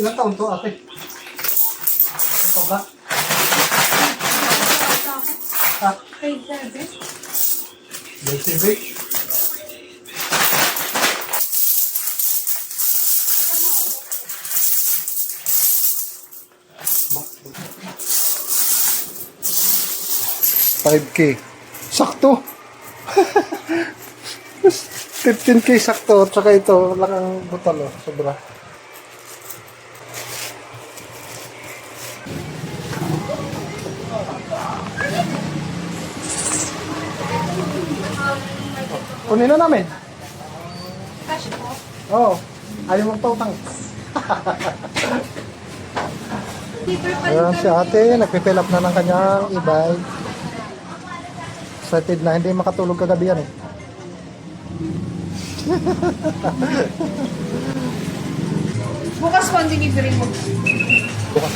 Ilang taon to, ate? Ito ba? Ha? Grade seven. JCB? Five K. Sakto. 15K sakto. Tsaka ito, lang ang butalo. Sobra. Kunin na namin. Cash po. Oo. Oh, ayaw mong pautang. Paper pa Ayan si ate, nagpipill up na ng kanyang e-bike. Excited na, hindi makatulog kagabi yan eh. Bukas po ang delivery mo. Bukas.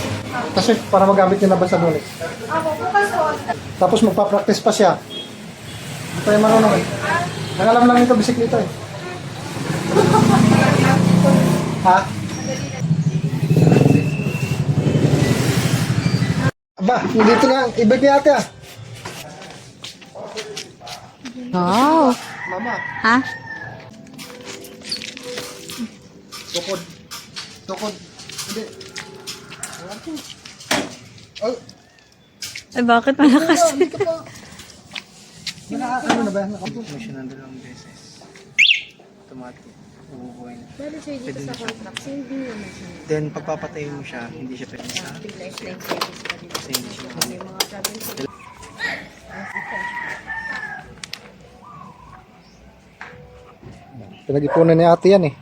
Kasi para magamit niya na ba sa lunes. Ako, bukas po. Tapos magpa-practice pa siya. Hindi tayo marunong eh. Nangalam lang nito bisikleta eh. ha? Aba, dito lang. Ibig ni ate ah. Wow. Mama, Ha? tukod. Tukod. Hindi. Ay, Ay, bakit malakas? dito pa. Naka, ano na ba yan? Naka- mo siya ng dalawang beses. Automatic. Ububuhay na. Dali siya dito sa contract. Hindi naman siya. Then, pagpapatayin mo siya, hindi siya pwede sa Lifeline service pa din. kasi hindi siya May mga sa Pinag-ipunan ni ate yan eh.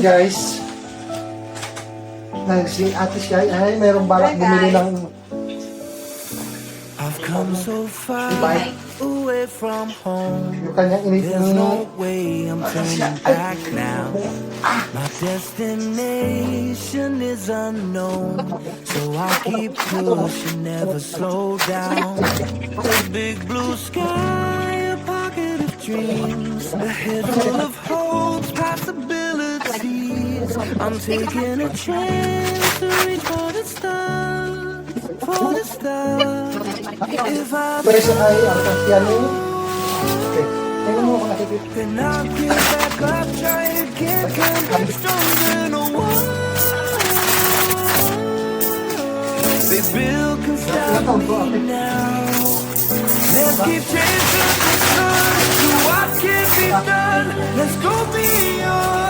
Guys. Nagsing ate siya. Ay, mayroong balak bumili ng I've come so far bike. away from home. Yung kanyang ini There's no way I'm turning back now. My destination is unknown, so I keep pushing, never slow down. A big blue sky, a pocket of dreams, a head full of possibilities. I'm taking a chance to reach for the stars, for the stars. If I Pero ay, ano kasi yan. Okay. Tingnan mo ako nakikita. Then I'll get back up, try again, come back stronger, no one. They build can stop me now. Let's keep chasing the sun to what can be done. Let's go beyond,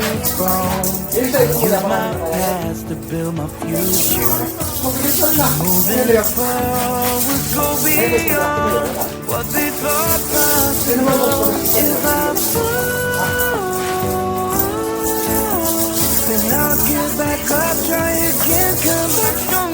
from. Yung Use my past to build my future. Moving forward, go beyond what they thought possible. If I fall, then I'll get back up, try again, come back stronger.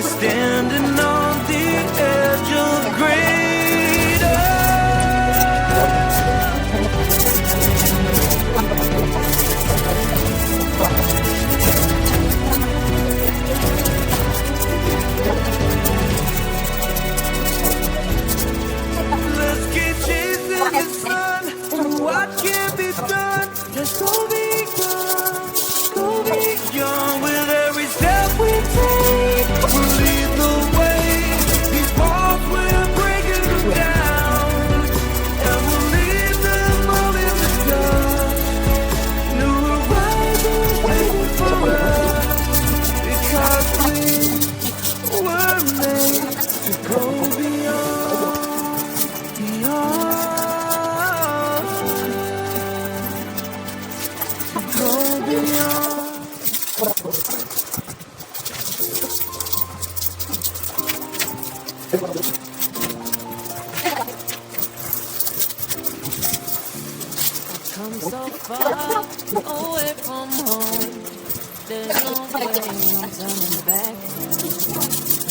we're standing I've come so far away from home. There's no way I'm turning back.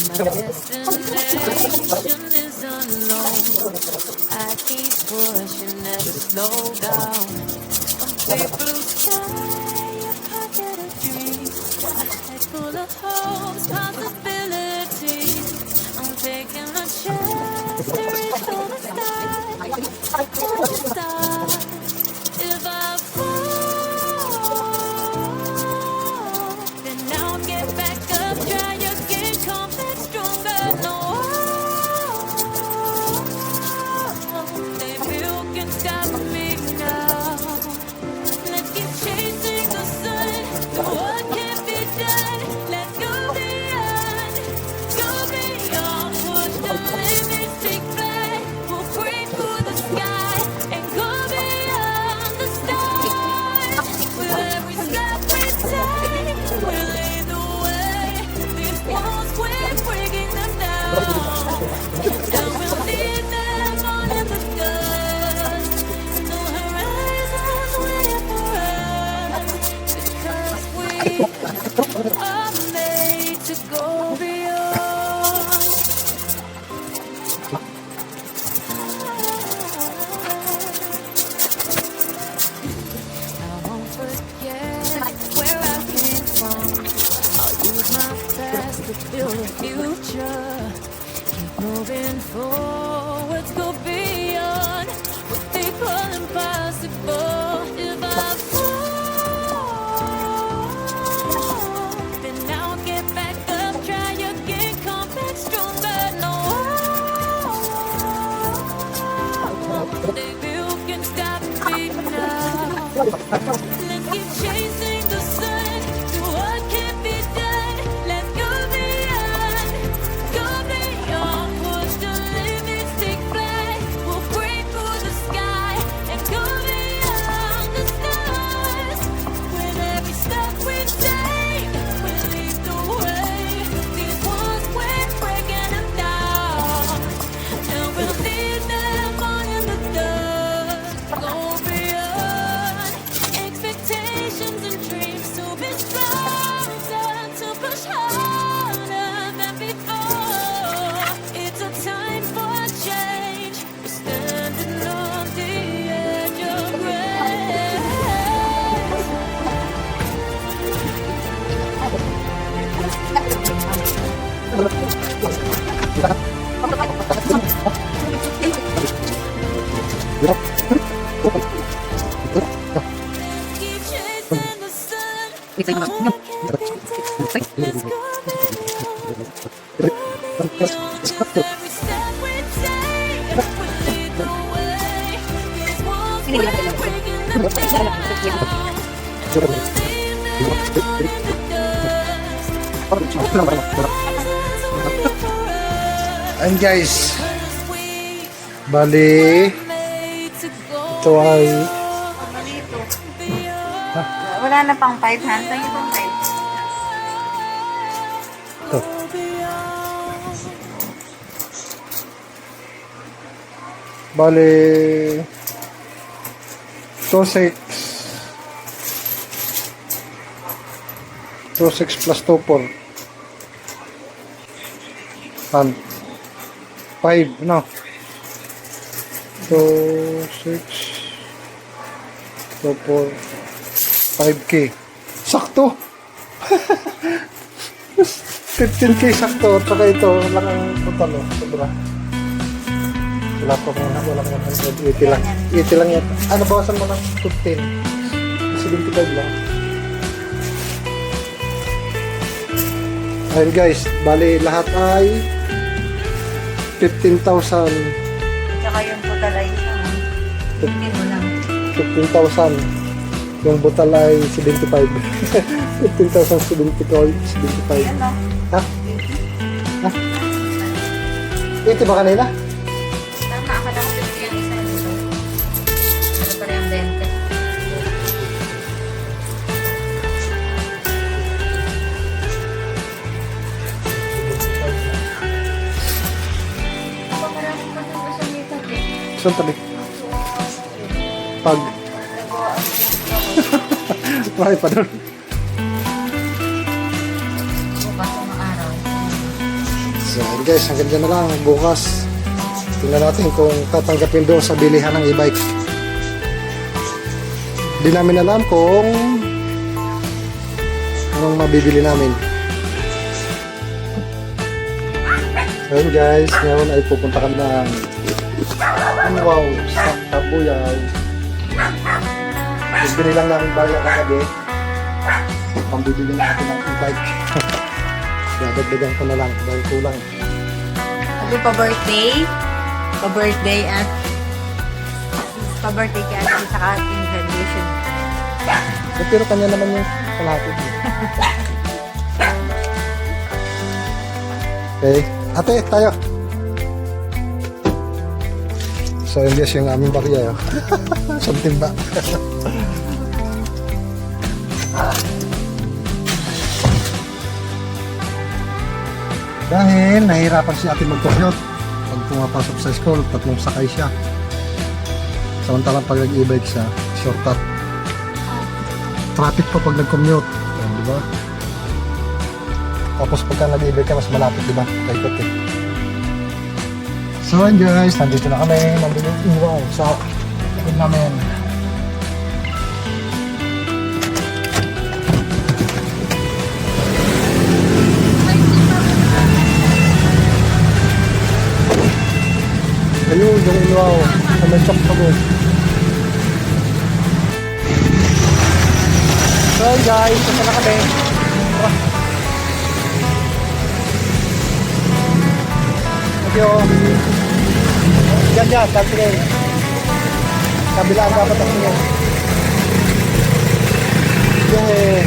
My destination is unknown. so I keep pushing, never slow down. Oh. And guys, bali, ito ay... Wala na pang 5 hands. Ito Bale, 2.6 2.6 plus 2.4 and 5 no. 2.6 2.4 5k sakto! 15k sakto at ito lang ang total oh, sobra. Wala pa mga wala mga 80 lang. 80 lang yan. Ano, bawasan mo ng 15. 75 lang. Ayun guys, bali lahat ay 15,000 Tsaka yung total ay isang. Hindi mo lang. 15,000 yung butal ay 75 15,075 75 Yan o. ha? ha? 80 ba kanina? Saan tabi? pag. Marami pa doon? So guys hanggang dyan na lang. Bukas tingnan natin kung tatanggapin doon sa bilihan ng e-bike. Di namin alam kung anong mabibili namin. Ayun guys, ngayon ay pupunta kami ng wow, sa Tabuyaw. Bibili lang namin bago kagabi. Pambibili natin ng e-bike. Dadagdagan ko na lang dahil kulang. Happy pa-birthday. Pa-birthday at pa-birthday kay Ate sa ating graduation. Eh, pero kanya naman yung kalahati. okay. Ate, tayo. So, yun guys yung aming bakya. Something ba? Dahil nahihirapan si ate mag-commute. Pag pumapasok sa school, tatlong sakay siya. Samantalang pag nag-e-bike siya, shortcut. Traffic pa pag nag-commute. Yan, di ba? Tapos pagka nag-e-bike ka, mas malapit, di ba? Kaikot eh. So, yun guys, nandito na kami. Nandito iwaw sa likod namin. Ayun, yung iwaw. Sa may chok pa doon. So yun guys, ito na kami. Tara. Thank you. Diyan dyan, tapos ngayon. Kabilaan dapat ang ngayon. Yay!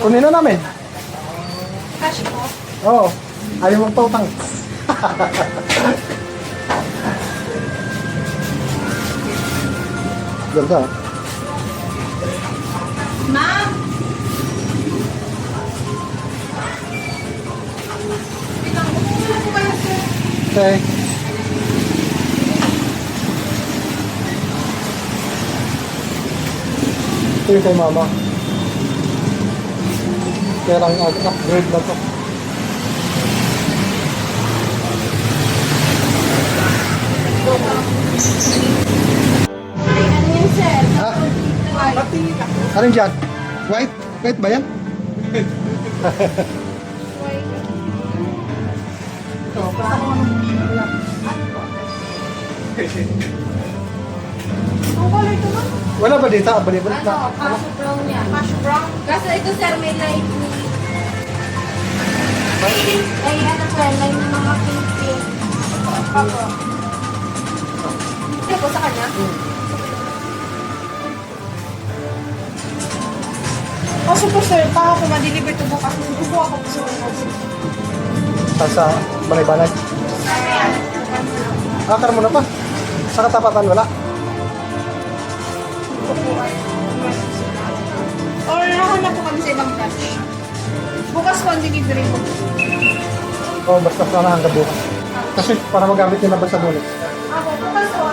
Kunin na namin. Cash po. Oo. Ayaw mong pautang. Ganda. Ma'am! Okay. Ito yung kay mama. Kaya lang upgrade na to. Ha? Anong dyan? White? White ba yan? Wala ba dito? Balik balik na. Hash brown yan. Hash brown. Kasi ito sir, may light ni... Ay, ano po, light ng mga pink-pink. Opo. Ito po sa kanya? Kaso po sir, baka po ma-deliver ito bukas. Gusto ako po. Sa sa balay-balay. Akar mo na pa. Sa katapatan wala. Or nahanap po kami sa ibang branch. Bukas po ang delivery po. O basta sana hanggang bukas. Kasi para magamit nila ba sa bulit. Ako, bukas po.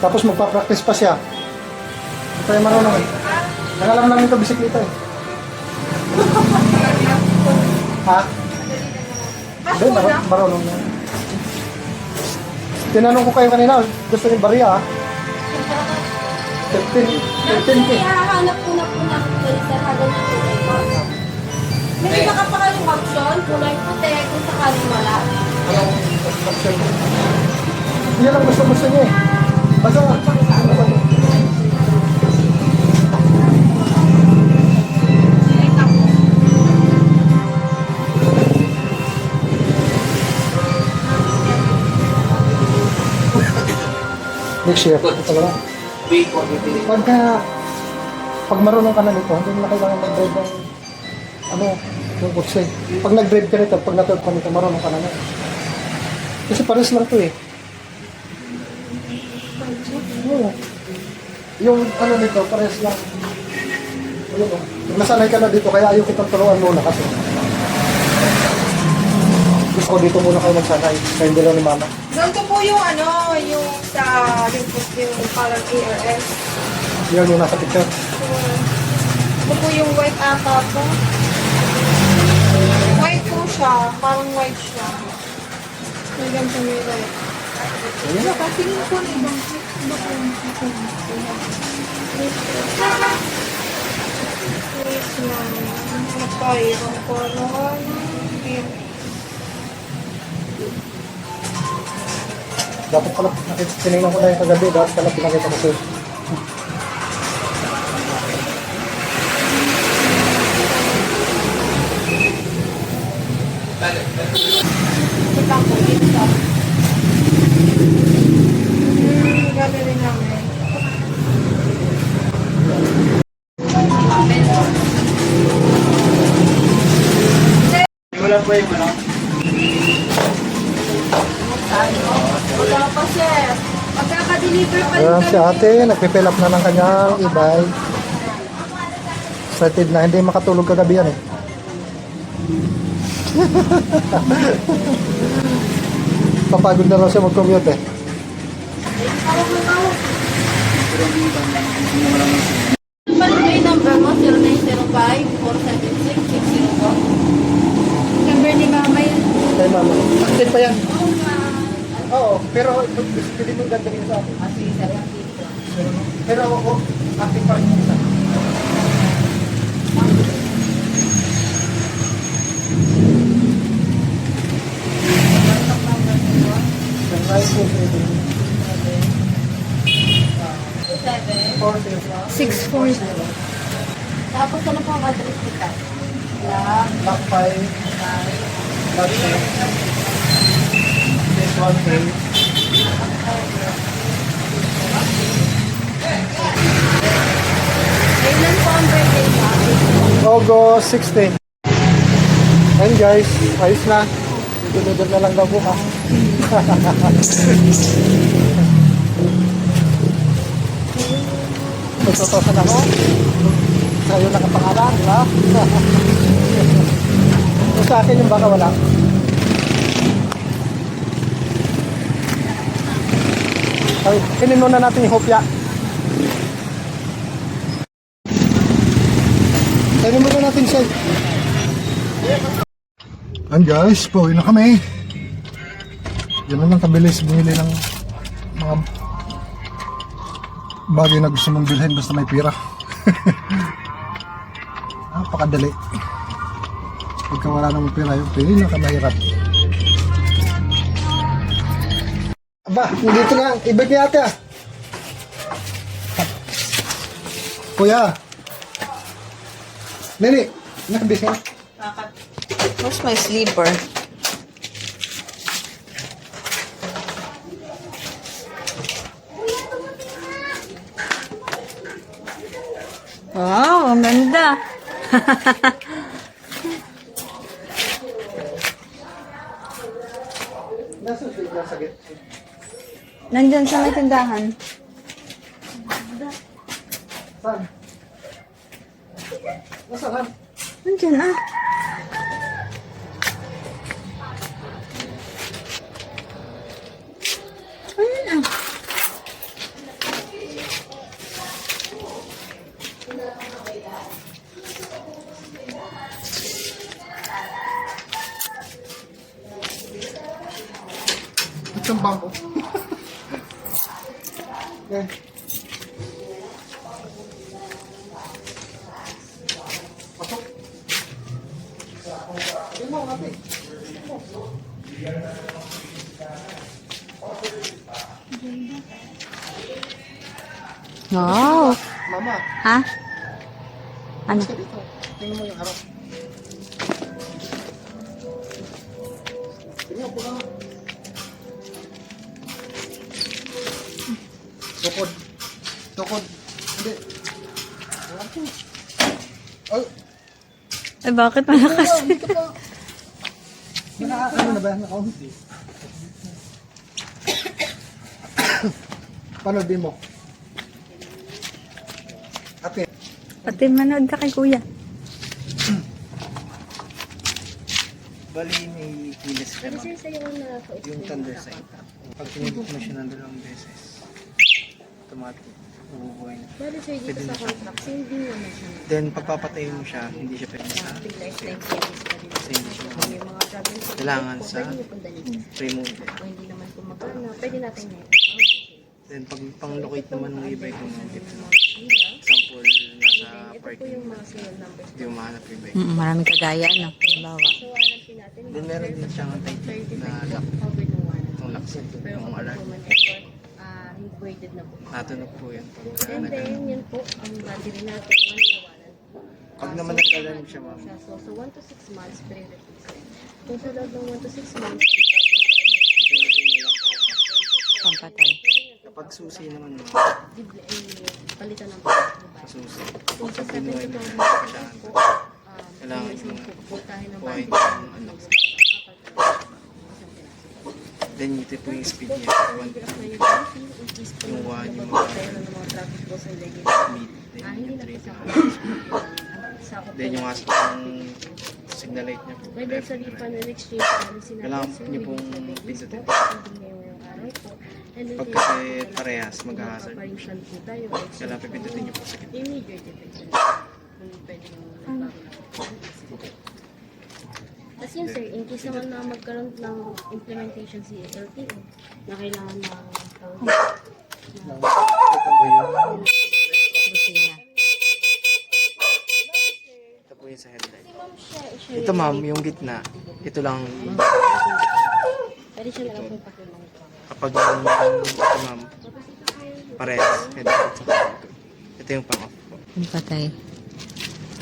Tapos magpa-practice pa siya. Hindi tayo marunong eh. Nakalam namin ito bisikleta eh. ha? Hindi, mar- marunong na. Tinanong ko kayo kanina, gusto niyo bariya ah. 15, 15 Kasi hahanap ko na po sir habang natuloy ko. May iba ka pa kayong option, kulay puti, kung sakaling wala. Yan ang gusto-gusto niya eh. Basta Next year, ito lang. Pagka, pag marunong ka na nito, hindi mo na kailangan mag-drive ng, ano, yung kutse. Pag nag-drive ka nito, pag natuwa ka nito, marunong ka na na. Kasi pares lang to eh. Oo. Yung ano nito, pares lang. Ayun o. Pag nasanay ka na dito, kaya ayaw kitang turuan muna kasi. Ko dito muna kayo magsanay. Hindi lang ni mama. Ganito po yung ano, yung sa yung, yung parang ARS. Yan yung nasa picture. Ito po yung white ata po. White po siya. Parang white siya. May ganito may white. Ayun na. Tingin ko na ibang iba po yung Wait lang. Ano pa ibang Dapat pala, tinignan ko na yung kagabi. Dapat pala pinakita ko sa'yo. Wala po yung ano. Wala pa, sir. Pagkaka-deliver pa rin Ayan si ate, nagpipill up na ng kanyang e-bike. Excited na, hindi makatulog kagabi yan eh. Papagod na raw siya mag-commute eh. Balik mo yung number mo, 0905-476-604. Number ni mama. Kay mama. Active pa yan. Oo, pero hindi mo ganda rin sa akin. Pero oo, active pa rin yung isa. Six four. Tapos ano po ang address kita? Black 5, Black 6, this one thing. Kailan po ang birthday mo? August 16. Ayun guys, ayos na. Dududod na lang daw buka. Nagtotosan ako. Sa'yo nakapangalan, di ba? Sa akin yung baka wala. Ay, kinin muna natin yung hopya. Kinin muna natin siya. Ayan guys, pauwi na kami. Yan na lang kabilis bumili ng mga bagay na gusto mong bilhin basta may pira. Napakadali. Pagka wala namang pira, yung pili na kamahirap. Aba, dito na. Ibig ni ate ah. Kuya. Nini, nakabis ka? Where's my sleeper? Wow, ang ganda. Nasa nasa git. Nandyan sa may tindahan. Saan? Nasaan? Nandyan ah. Ayun ah. Itong bambo eh. Pasok. Tingnan mo, ate. Wow. Mama, Ha? Bakit malakas? Ano na ba? Naka-unti. Paano din mo? Ate, Pati manood ka kay kuya. Bali, may kilis ka Yung thunder na sign. Pag tinigok mo siya ng dalawang beses, automatic, ububuhay na. Bali sir, dito sa contract, same din naman siya. Then, pagpapatay mo siya, hindi siya pwede sa Big lifetime service pa rin. Kasi hindi siya Kung may mga travel sa Kailangan po, sa- pwede niyo pong dalhin. Kung hindi naman po magkano, pwede natin na Then, pag pang-locate naman ng mo, if mga sila. example, nasa Ito po parking, yung mga serial numbers. hindi mo mahanap yung bike. Mm, maraming kagaya, no? Halimbawa. So, hanapin natin. Then, meron din siyang type na lock, one. itong lock set, Pero yung kung alarm. po man effort, ah, braided na po. Natunog po yun. Pag, And then, yun po, ang battery natin, one na one. Pag Ah, naman so, naglalan siya, ma'am. siya. So, so 1 to 6 months, pre-replace. Kung sa loob ng 1 to 6 months, po Pampatay. Kapag susi naman, ma'am, Bibli- eh, palitan ng diba? susi. Kung sa 7 to 12 Pinuhay mo months po, um, Kailangan isang mo pupultahin ng ng ano. Then, ito po yung speed niya. So, One i-graph na to yung battery, in case po Yung yung mga- mid. Then, yung na po three. sa sakop Then, yung as yung signal light niya po. Whether sa refund and exchange policy natin, Kailangan niyo pong pindutin. Pag kasi parehas, mag-hazard. Kailangan pipindutin niyo po sa gitna. Immediate effect sir. Kung pwede nyo Tapos yun sir, in case naman na magkaroon ng implementation si LTO, na kailangan na Ito po yung, ito po yung sa siya Ito ma'am, yung gitna, ito lang, Pwede siya na lang po pakilong. kapag yung, ito ma'am, parehas, headlight sa Ito yung pang-off po. Pampatay.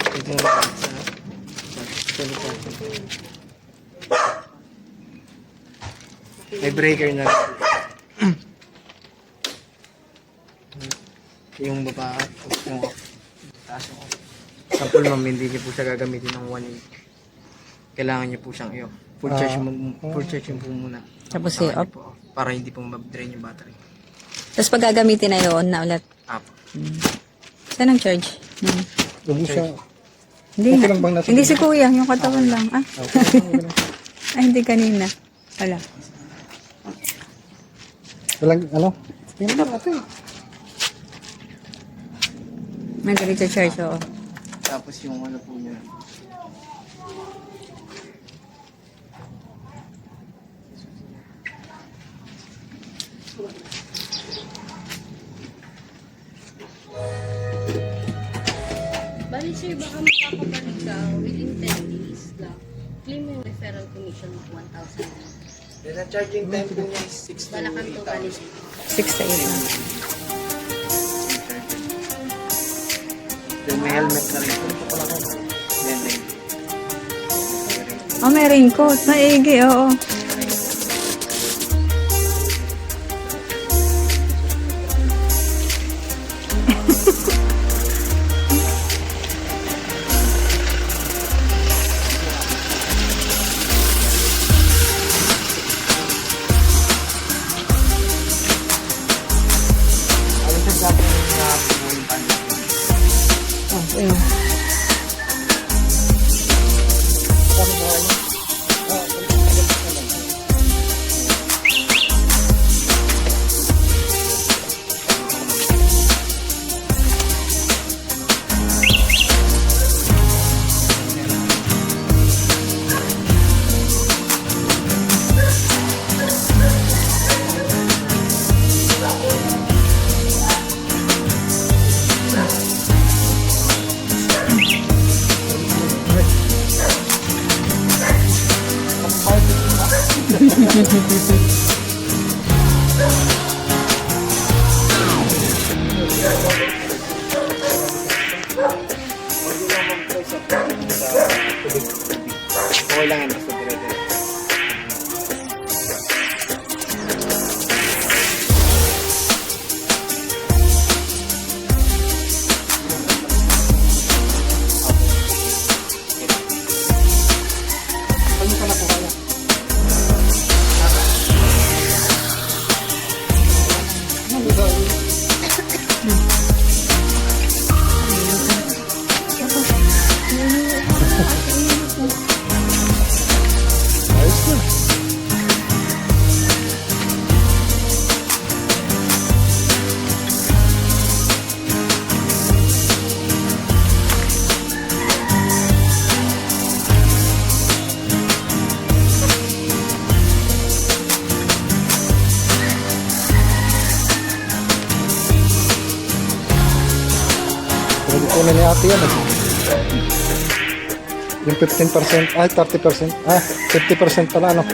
Ito yung sa, sa. May breaker na. yung baba, yung off. Taas yung off. Sample ma'am, hindi niyo po siya gagamitin ng 1.8. Kailangan niyo po siyang i-off. Full charge, Ah. mo- full charge yung po muna. Tapos Saka i-off? niyo po off. Para hindi po mag-drain yung battery. Tapos pag gagamitin na yun, na ulit. Apo. Saan ang charge? Hmm. huwag mo siya. Hindi Okay na. lang bang nasa- Hindi si kuya, yung katawan lang. Ah, Okay, okay ay, hindi kanina. Wala. Walang, ano? Tingnan mo ate. Nandito sa charge, oo. Tapos yung ano po niya. Bali sir, baka makakabalik ka within 10 days lang. Claim mo yung referral commission of 1,000. Then ang charging time po niya is 6 to Wala kang 8 total. hours. 6 to 8 na. Then may helmet na rin. Then may Oh, may raincoat. Maigi, oo. Alam 15%, ay 30%, ah 50% pala ano.